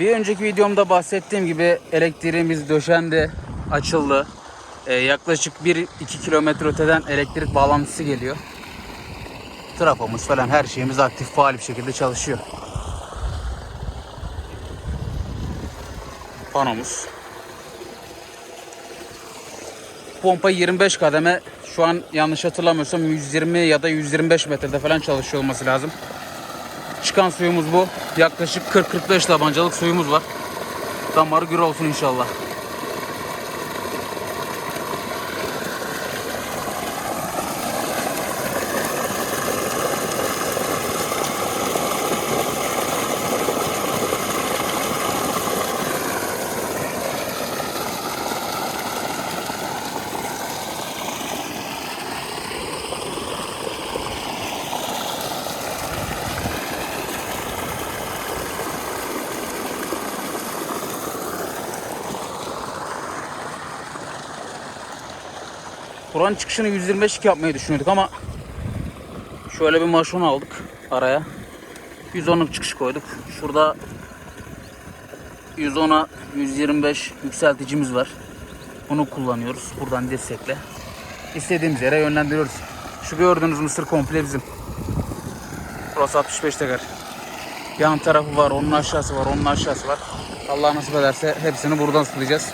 Bir önceki videomda bahsettiğim gibi elektriğimiz döşendi, açıldı. Ee, yaklaşık 1-2 kilometre öteden elektrik bağlantısı geliyor. Trafomuz falan her şeyimiz aktif faal bir şekilde çalışıyor. Panomuz. Pompa 25 kademe. Şu an yanlış hatırlamıyorsam 120 ya da 125 metrede falan çalışıyor olması lazım. Çıkan suyumuz bu. Yaklaşık 40-45 tabancalık suyumuz var. Damarı gür olsun inşallah. Buranın çıkışını 125 yapmayı düşünüyorduk ama şöyle bir maşon aldık araya. 110'luk çıkış koyduk. Şurada 110'a 125 yükselticimiz var. Bunu kullanıyoruz. Buradan destekle. İstediğimiz yere yönlendiriyoruz. Şu gördüğünüz mısır komple bizim. Burası 65 teker. Yan tarafı var, onun aşağısı var, onun aşağısı var. Allah nasip ederse hepsini buradan sulayacağız.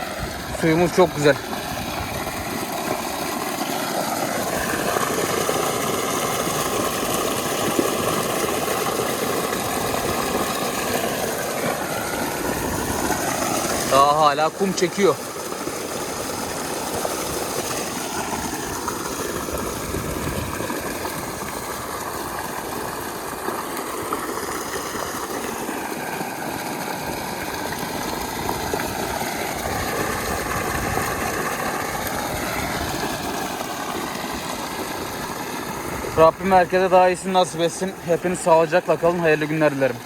Suyumuz çok güzel. Daha hala kum çekiyor. Rabbim herkese daha iyisini nasip etsin. Hepiniz sağlıcakla kalın. Hayırlı günler dilerim.